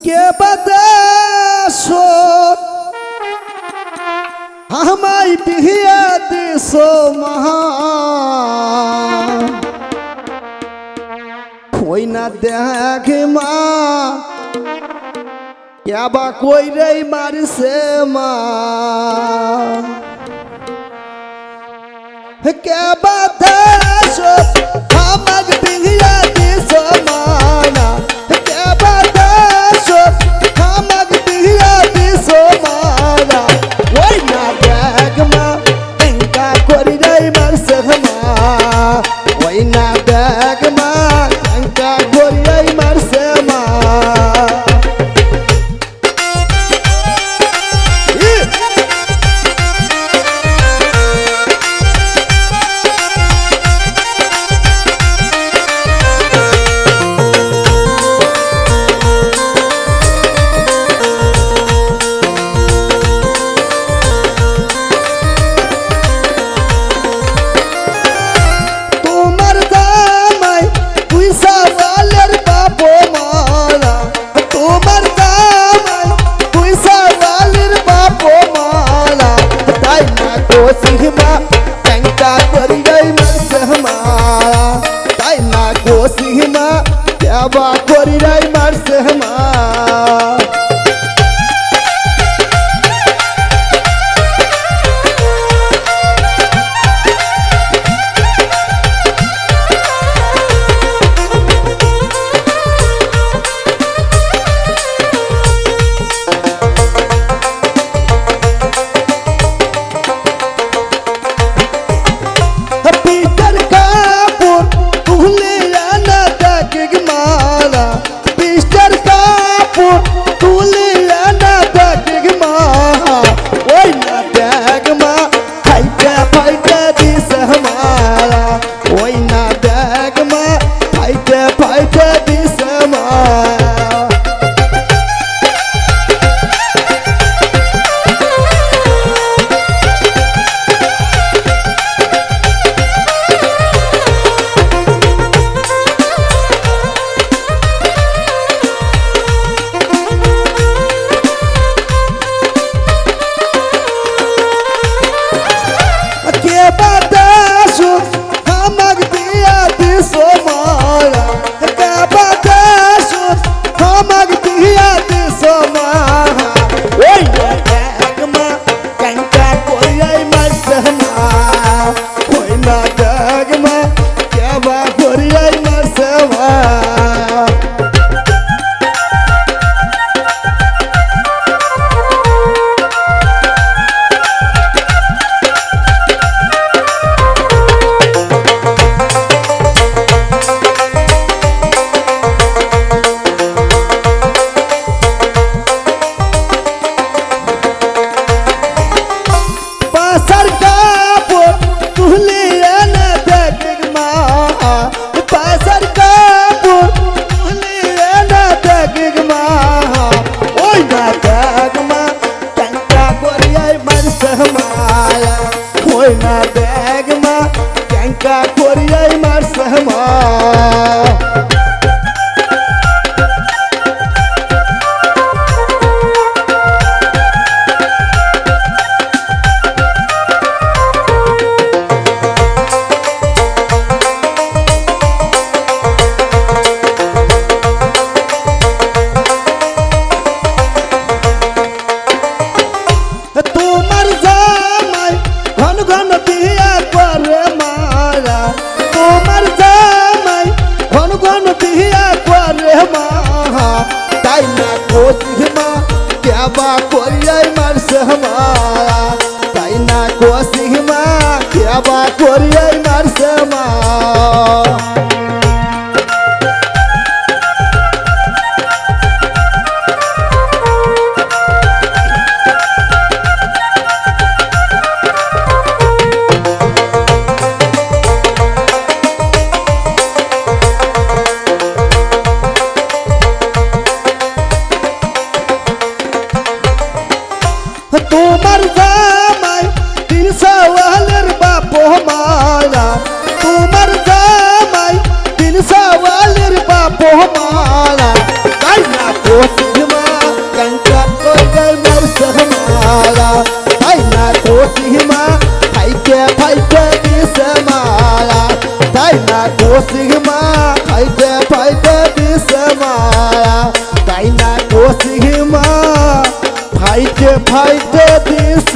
কে বাদাস আমায় বিহিয়া দিস কই না দেখ মা। কেবা কই রে মারছে মা। কে ขึ้นมา বিয়া করে মা, তাই না কোসির মা কেবা করিয়াই মারছে মা? তাই না কোসির মা কেবা করিয়াই কোসিমা খাইতে ফাইতে দিছে মারা তাই না কোসিমা খাইতে ফাইতে দিছে মারা তাই না কোসিমা ফাইতে ফাইতে দিছে